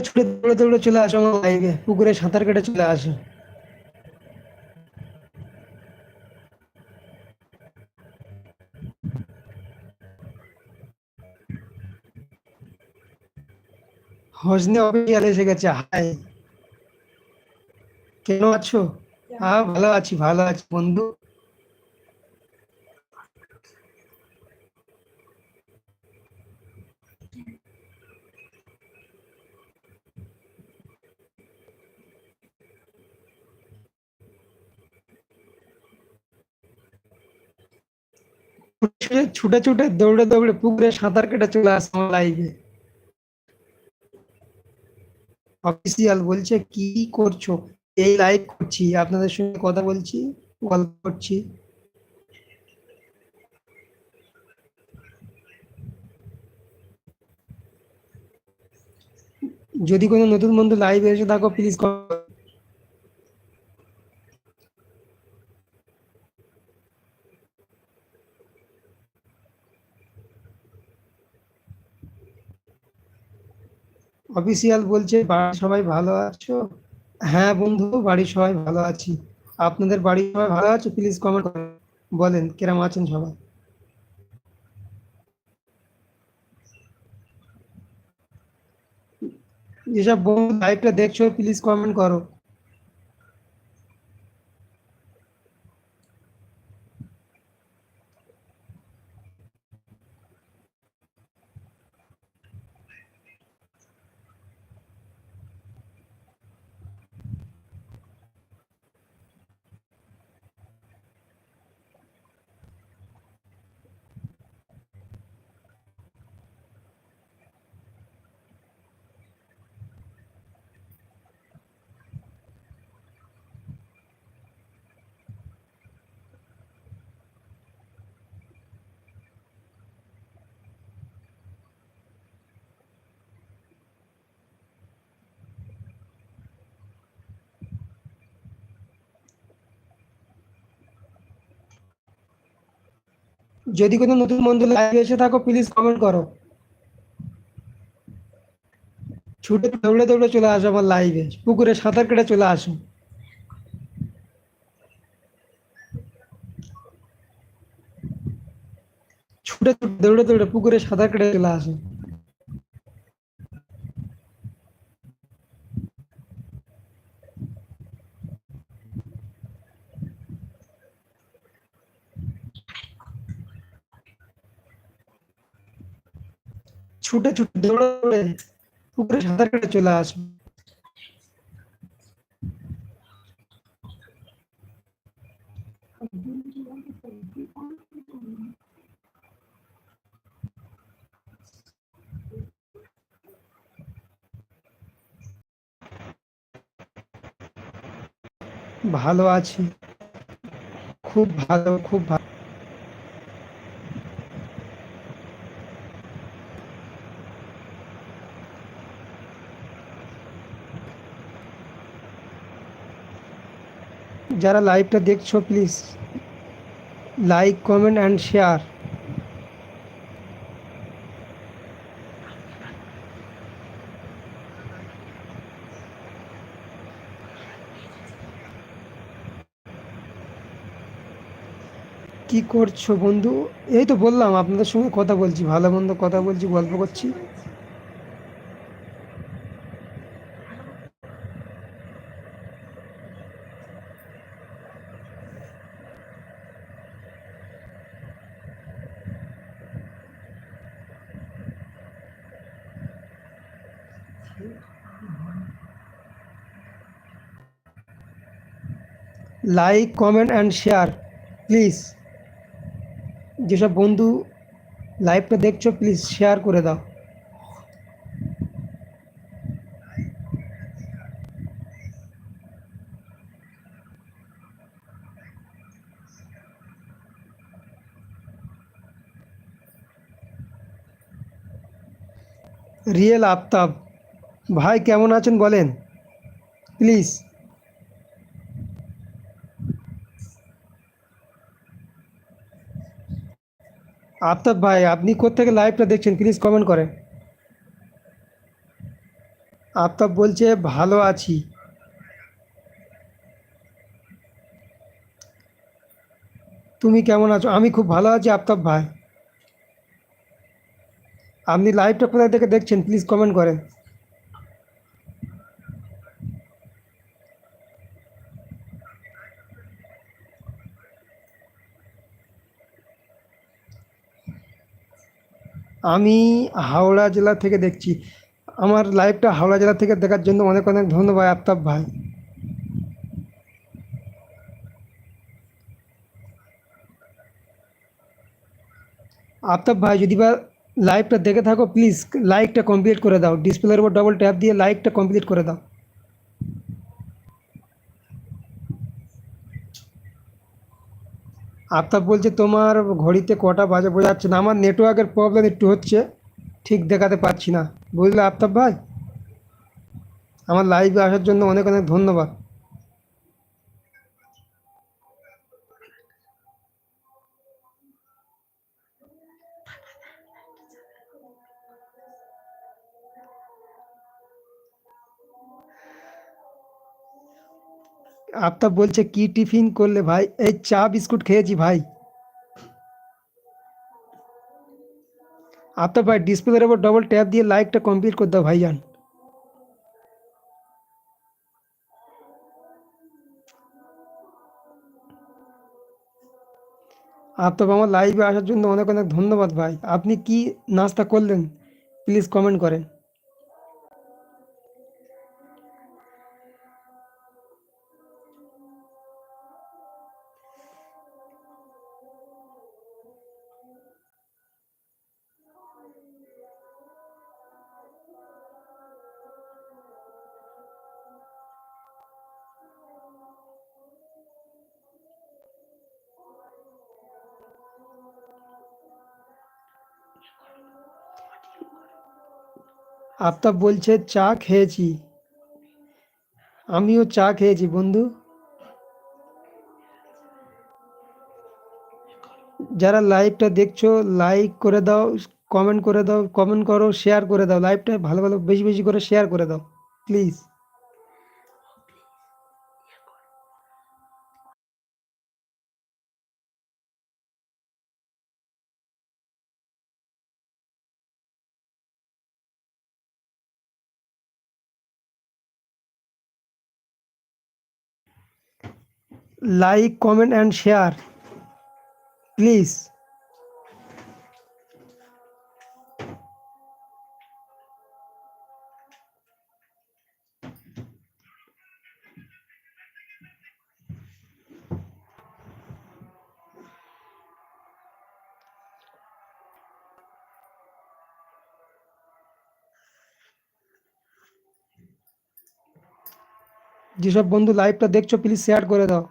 ছুটে ছুটে দৌড়ে দৌড়ে চলে আসো আমার লাইভে পুকুরে সাঁতার কেটে চলে আসো। হজনে অফিসিয়াল এসে গেছে। হাই। কেন আছো? হ্যাঁ ভালো আছি ভালো আছি বন্ধু। ছুটে ছুটে দৌড়ে দৌড়ে পুকুরে সাঁতার কেটে চলে আসো আমার লাইভে অফিসিয়াল বলছে, কি করছ? এই লাইভ করছি। আপনাদের সঙ্গে কথা বলছি, গল্প করছি। যদি কোনো নতুন বন্ধু লাইভে এসে থাকো প্লিজ অফিসিয়াল বলছে, বাড়ির সবাই ভালো আছো? হ্যাঁ বন্ধু, বাড়ির সবাই ভালো আছি। আপনাদের বাড়ির সবাই ভালো আছো? প্লিজ কমেন্ট করেন বলেন, কেরাম আছেন সবাই? যেসব বন্ধু লাইভটা দেখছ প্লিজ কমেন্ট করো। যদি কোনো নতুন বন্ধু লাইভে এসে থাকো প্লিজ কমেন্ট করো। ছুটে দৌড়ে দৌড়ে চলে আসো আমার লাইভে পুকুরে সাঁতার কেটে চলে আসো। ছুটে দৌড়ে দৌড়ে পুকুরে সাঁতার কেটে চলে আসো। ছুটে ছুটে দৌড়ে পুকুরে সাঁতার কেটে চলে আসো ভালো আছি। খুব ভালো খুব ভালো। যারা লাইভটা দেখছ please like comment and share কি করছ বন্ধু? এই তো বললাম, আপনাদের সঙ্গে কথা বলছি, ভালো মন্দ কথা বলছি, গল্প করছি। like comment and share please যেসব বন্ধু লাইভটা দেখছো প্লিজ শেয়ার করে দাও রিয়েল আফতাব ভাই কেমন আছেন বলেন প্লিজ আফতাব ভাই, আপনি কোত্থেকে লাইভটা দেখছেন? প্লিজ কমেন্ট করেন আফতাব বলছে, ভালো আছি। তুমি কেমন আছো? আমি খুব ভালো আছি আফতাব ভাই। আপনি লাইভটা কোথায় থেকে দেখছেন? প্লিজ কমেন্ট করেন। আমি হাওড়া জেলা থেকে দেখছি। আমার লাইভটা হাওড়া জেলা থেকে দেখার জন্য অনেক অনেক ধন্যবাদ, আফতাব ভাই। আফতাব ভাই, যদি বা লাইভটা দেখে থাকো প্লিজ লাইকটা কমপ্লিট করে দাও। ডিসপ্লের উপর ডবল ট্যাপ দিয়ে লাইকটা কমপ্লিট করে দাও। আফতাব বলছে, তোমার ঘড়িতে কটা বাজে বোঝা যাচ্ছে না। আমার নেটওয়ার্কের প্রবলেম একটু হচ্ছে, ঠিক দেখাতে পারছি না। বুঝলে আফতাব ভাই? আমার লাইভে আসার জন্য অনেক অনেক ধন্যবাদ। আফতাব বলছে, কি টিফিন করলে ভাই? এই চা, বিস্কুট খেয়েছি ভাই। আফতাব ভাই ডিসপ্লের উপর ডবল ট্যাপ দিয়ে লাইকটা কমপ্লিট করে দাও ভাইজান। আফতাব আমার লাইভে আসার জন্য অনেক অনেক ধন্যবাদ ভাই। আপনি কি নাস্তা করলেন? প্লিজ কমেন্ট করেন। আফতাব বলছে, চা খেয়েছি। আমিও চা খেয়েছি, বন্ধু। যারা লাইভটা দেখছ লাইক করে দাও কমেন্ট করে দাও কমেন্ট করো শেয়ার করে দাও। লাইভটা ভালো ভালো, বেশি বেশি করে শেয়ার করে দাও please like comment and share please. যেসব বন্ধু লাইভটা দেখছ প্লিজ শেয়ার করে দাও।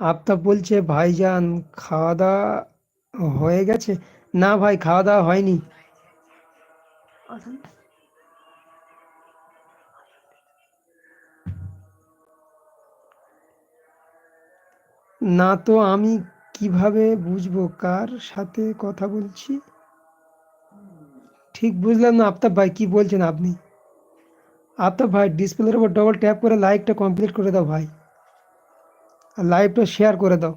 আফতাব বলছে, ভাইজান খাওয়া দাওয়া হয়ে গেছে? না ভাই খাওয়া দাওয়া হয়নি। না তো, আমি কীভাবে বুঝব? কার সাথে কথা বলছি? ঠিক বুঝলাম না, আফতাব ভাই, কি বলছেন আপনি? আফতাব ভাই, ডিসপ্লের উপর ডবল ট্যাপ করে লাইকটা কমপ্লিট করে দাও ভাই। লাইভটা শেয়ার করে দাও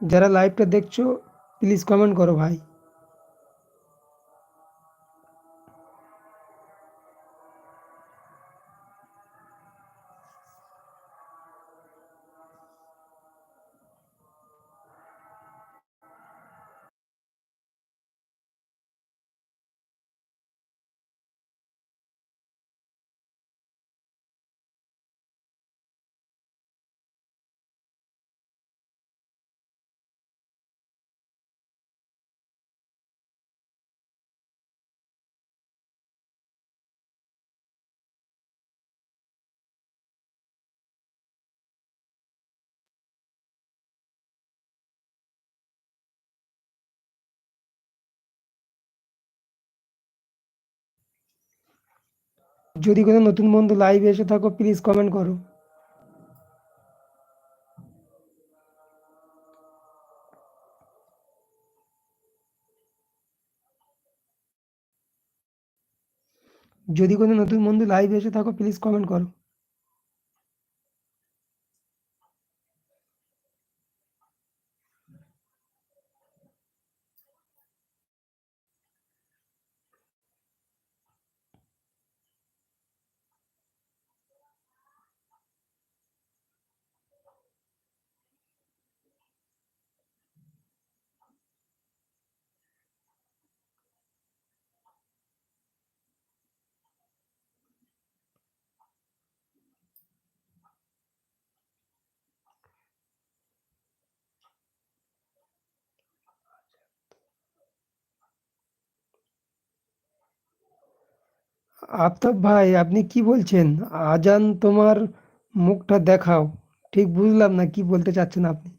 যারা লাইভটা দেখছো প্লিজ কমেন্ট করো ভাই যদি কোনো নতুন বন্ধু লাইভে এসে থাকো প্লিজ কমেন্ট করো। যদি কোনো নতুন বন্ধু লাইভে এসে থাকো প্লিজ কমেন্ট করো। আফতাব ভাই, আপনি কি বলছেন? আজান তোমার মুখটা দেখাও। ঠিক বুঝলাম না, কি বলতে চাচ্ছেন আপনি?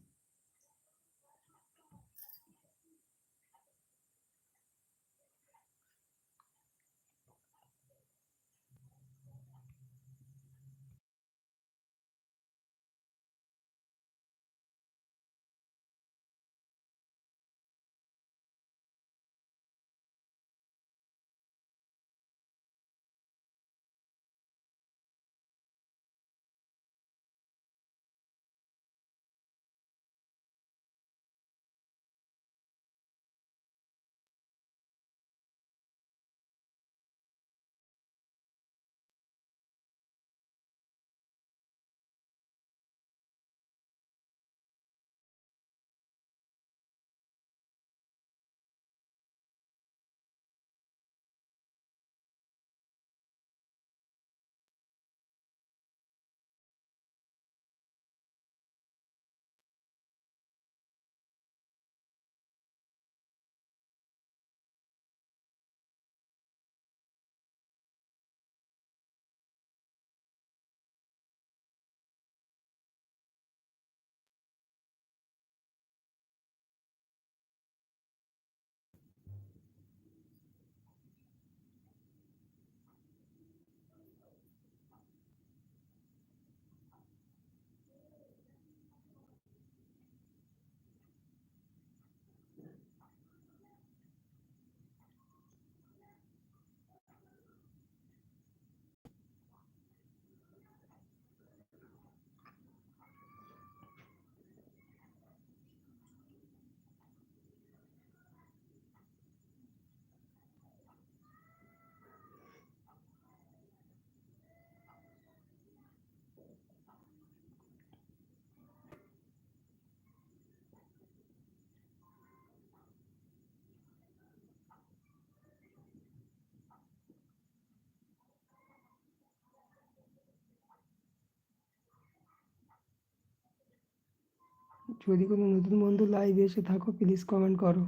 যদি কোনো নতুন বন্ধু লাইভে এসে থাকো প্লিজ কমেন্ট করো।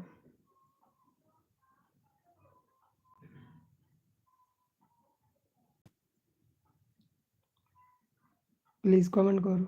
প্লিজ কমেন্ট করো।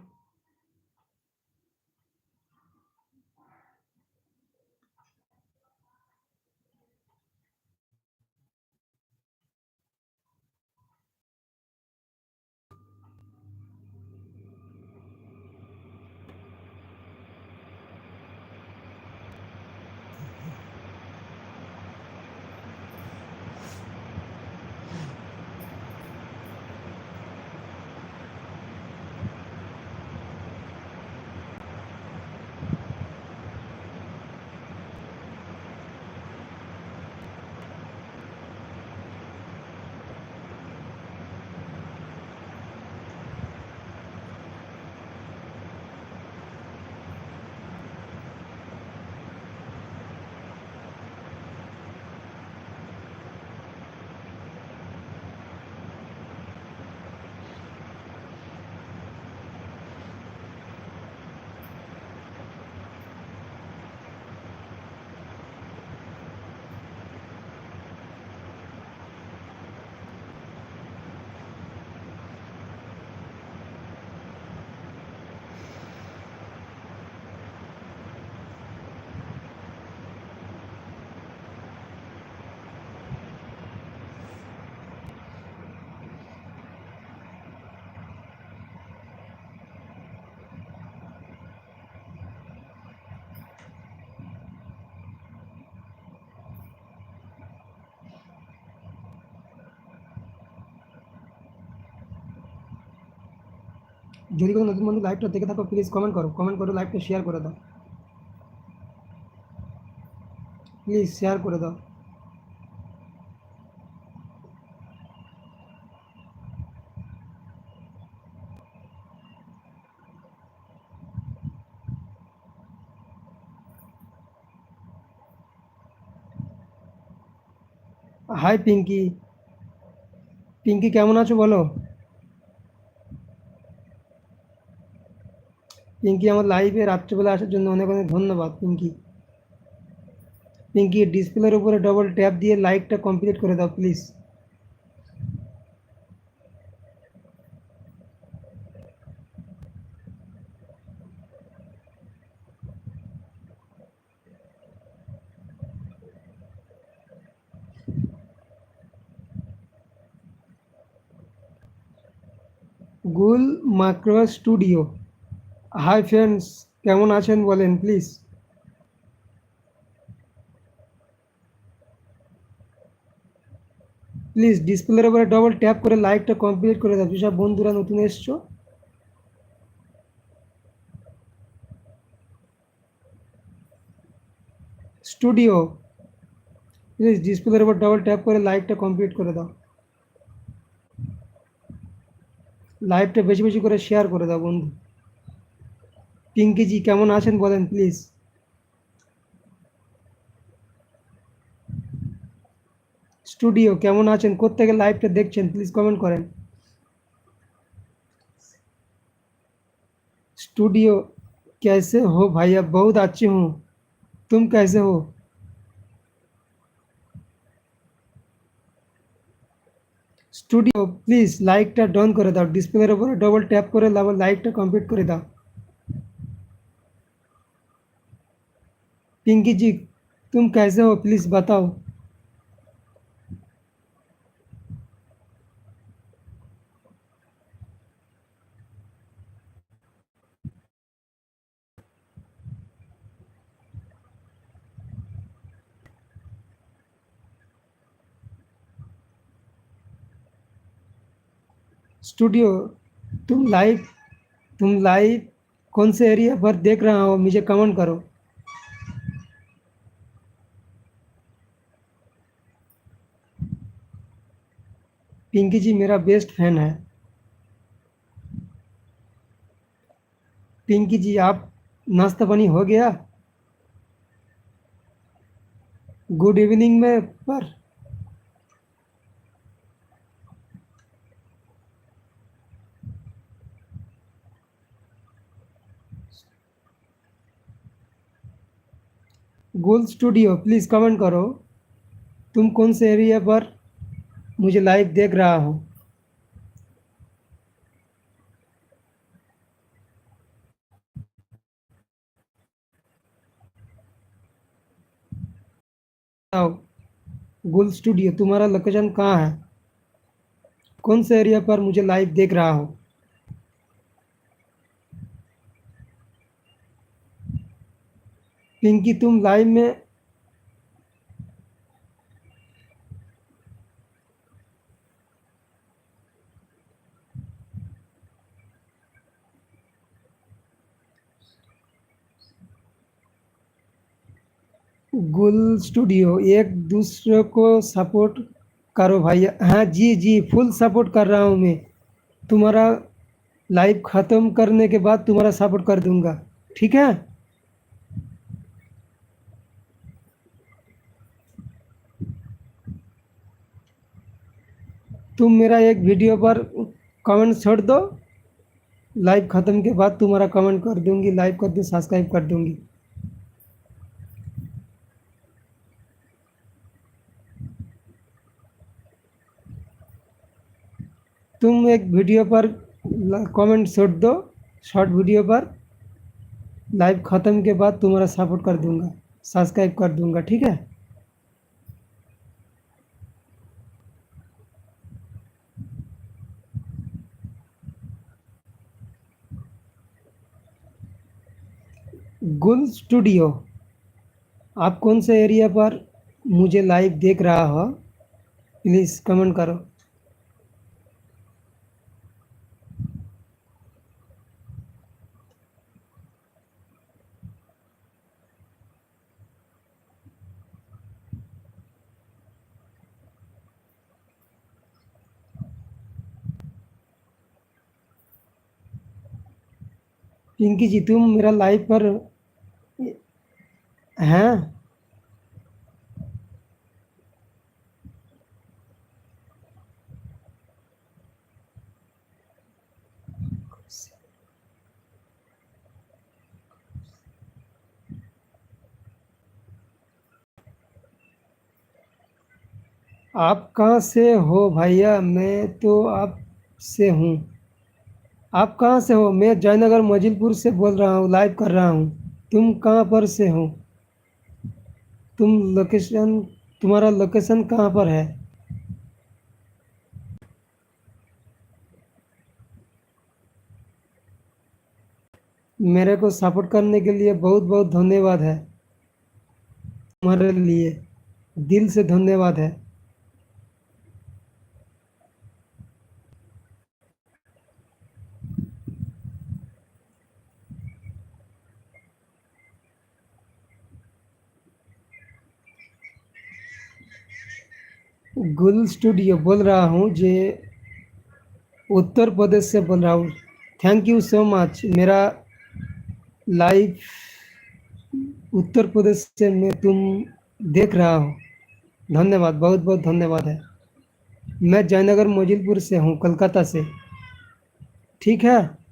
যদি কোনো নতুন বন্ধু লাইভটা দেখে থাকো প্লিজ কমেন্ট করো। কমেন্ট করে লাইভটা শেয়ার করে দাও। প্লিজ শেয়ার করে দাও। হাই পিঙ্কি পিঙ্কি কেমন আছো বলো? পিঙ্কি আমার লাইভে রাত্রিবেলা আসার জন্য অনেক অনেক ধন্যবাদ পিঙ্কি পিঙ্কি ডিসপ্লের উপরে ডবল ট্যাপ দিয়ে লাইকটা কমপ্লিট করে দাও প্লিজ গুল মাইক্রো স্টুডিও হাই ফ্রেন্ডস কেমন আছেন বলেন প্লিজ প্লিজ ডিসপ্লের উপরে ডবল ট্যাপ করে লাইকটা কমপ্লিট করে দাও, যেসব বন্ধুরা নতুন এসছো। স্টুডিও প্লিজ ডিসপ্লের উপর ডবল ট্যাপ করে লাইকটা কমপ্লিট করে দাও। লাইভটা বেশি বেশি করে শেয়ার করে দাও বন্ধু। পিঙ্কিজি কেমন আছেন বলেন প্লিজ স্টুডিও কেমন আছেন কোথেকে লাইভটা দেখছেন প্লিজ কমেন্ট করেন स्टूडियो कैसे हो भैया बहुत अच्छी हूँ तुम कैसे हो স্টুডিও প্লিজ লাইকটা ডন করে দাও ডিসপ্লের উপরে ডবল ট্যাপ করে লাইকটা কমপ্লিট করে पिंकी जी, तुम कैसे हो? प्लीज़ बताओ। स्टूडियो तुम लाइव तुम लाइव कौन से एरिया पर देख रहा हो? मुझे कमेंट करो। पिंकी जी मेरा बेस्ट फ़ैन है। पिंकी जी, आप नाश्ता पानी हो गया? गुड इवनिंग में पर। गोल स्टूडियो प्लीज़ कमेंट करो। तुम कौन से एरिया पर? मुझे लाइव देख रहा हो। गुल स्टूडियो, तुम्हारा लोकेशन कहाँ है? कौन से एरिया पर मुझे लाइव देख रहा हो? पिंकी, तुम लाइव में गुल स्टूडियो, एक दूसरे को सपोर्ट करो भाई। हाँ जी जी, फुल सपोर्ट कर रहा हूँ मैं। तुम्हारा लाइव ख़त्म करने के बाद तुम्हारा सपोर्ट कर दूँगा। ठीक है? तुम मेरा एक वीडियो पर कमेंट छोड़ दो। लाइव ख़त्म के बाद तुम्हारा कमेंट कर दूँगी लाइव कर दूँ सब्सक्राइब कर दूँगी। तुम एक वीडियो पर कमेंट छोड़ दो शॉर्ट वीडियो पर लाइव ख़त्म के बाद तुम्हारा सपोर्ट कर दूँगा सब्सक्राइब कर दूँगा, ठीक है? गुल स्टूडियो आप कौन से एरिया पर मुझे लाइव देख रहा हो? प्लीज़ कमेंट करो। पिंकी जी तुम मेरा लाइव पर। हैं? आप कहाँ से हो भैया? मैं तो आप से हूँ। आप कहाँ से हो? मैं जयनगर मजिलपुर से बोल रहा हूँ लाइव कर रहा हूँ। तुम कहाँ पर से हो? तुम लोकेशन तुम्हारा लोकेशन कहाँ पर है? मेरे को सपोर्ट करने के लिए बहुत बहुत धन्यवाद है। तुम्हारे लिए दिल से धन्यवाद है। गुल स्टूडियो बोल रहा हूँ जे उत्तर प्रदेश से बोल रहा हूँ। थैंक यू सो मच मेरा लाइव उत्तर प्रदेश से मैं तुम देख रहा हूँ। धन्यवाद, बहुत बहुत धन्यवाद है। मैं जयनगर मोजिलपुर से हूँ, कलकत्ता से। ठीक है?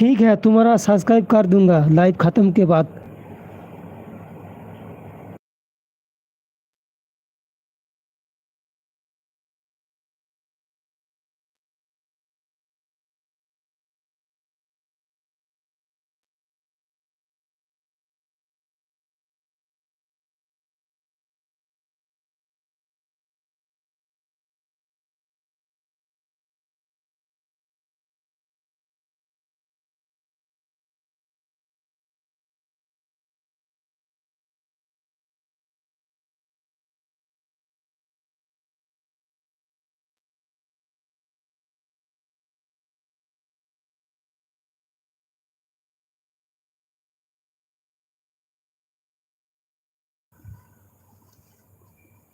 ठीक है तुम्हारा सब्सक्राइब कर दूँगा। लाइव ख़त्म के बाद।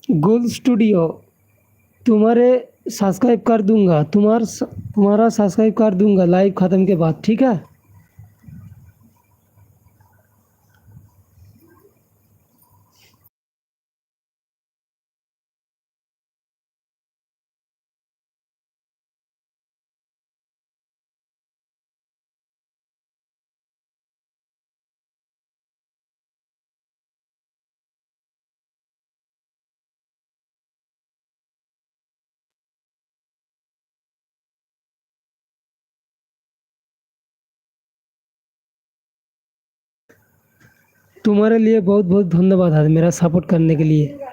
गोल स्टूडियो तुम्हारे सब्सक्राइब कर दूँगा, तुम्हार तुम्हारा सब्सक्राइब कर दूँगा लाइव ख़त्म के बाद, ठीक है? तुम्हारे लिए बहुत बहुत धन्यवाद है मेरा सपोर्ट करने के लिए।